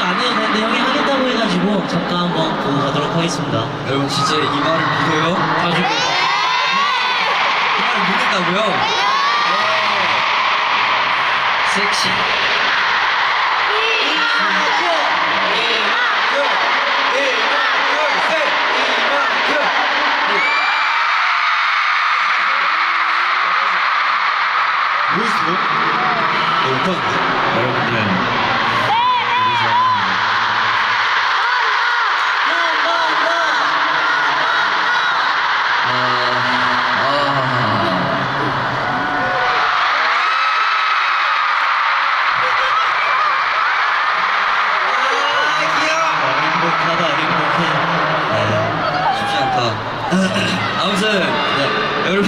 안 해도 되는데 형이 하겠다고 해가지고 잠깐 한번 보고 가도록 하겠습니다. 여러분 진짜 이 말을 믿어요? 가지고 이 말을 믿는다고요? 네. 섹시. 뭐였어? 너 못하는데? 여러분들 행복하다 행복해. 네, 쉽지 않다. 아무튼 네, 여러분.